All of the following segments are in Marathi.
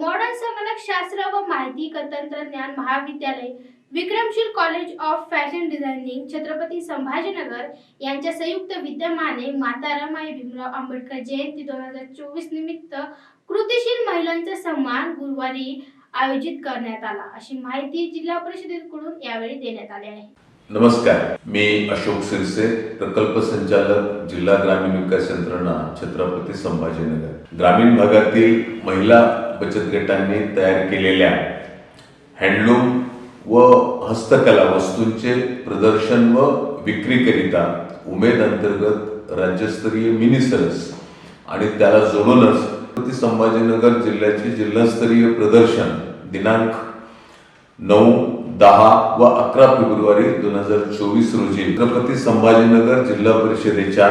मॉडर्न संगणक शास्त्र व माहिती तंत्रज्ञान महाविद्यालय Vikramshil college of fashion designing Chhatrapati Sambhajinagar यांच्या संयुक्त विद्यमाने माता रमाई भीमराव आंबेडकर जयंती दोन हजार चोवीस निमित्त कृतिशील महिलांचा सन्मान गुरुवारी आयोजित करण्यात आला. अशी माहिती जिल्हा परिषदेकडून यावेळी देण्यात आली आहे. नमस्कार. मी अशोक सिरसे प्रकल्प संचालक जिल्हा ग्रामीण विकास यंत्रणा छत्रपती संभाजीनगर. ग्रामीण भागातील महिला बचत गटांनी तयार केलेल्या हँडलूम व हस्तकला वस्तूंचे प्रदर्शन व विक्रीकरिता उमेद अंतर्गत राज्यस्तरीय मिनिसरस आणि त्याला जोडूनच छत्रपती संभाजीनगर जिल्ह्याचे जिल्हास्तरीय प्रदर्शन दिनांक नऊ दहा व अकरा फेब्रुवारी दोन हजार चोवीस रोजी छत्रपती संभाजीनगर जिल्हा परिषदेच्या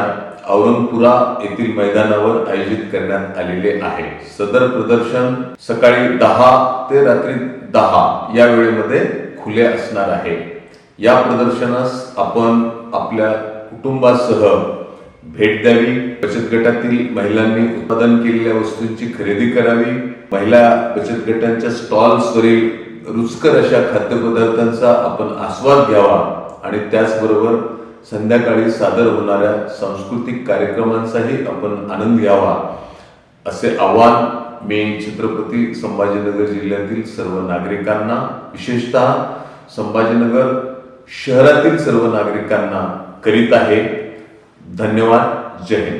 औरंगपुरा येथील मैदानावर आयोजित करण्यात आलेले आहे. सदर प्रदर्शन सकाळी दहा ते रात्री दहा या वेळेमध्ये खुले असणार आहे. या प्रदर्शनास आपण आपल्या कुटुंबासह भेट द्यावी. बचत गटातील महिलांनी उत्पादन केलेल्या वस्तूंची खरेदी करावी. महिला बचत गटांच्या स्टॉल्सवरील रुचकर अशा खाद्यपदार्थांचा आपण आस्वाद घ्यावा आणि त्याचबरोबर संध्याकाळी सादर होणाऱ्या सांस्कृतिक कार्यक्रमांचाही आपण आनंद घ्यावा असे आवाहन मी छत्रपती संभाजीनगर जिल्ह्यातील सर्व नागरिकांना विशेषतः संभाजीनगर शहरातील सर्व नागरिकांना करीत आहे. धन्यवाद. जय हिंद.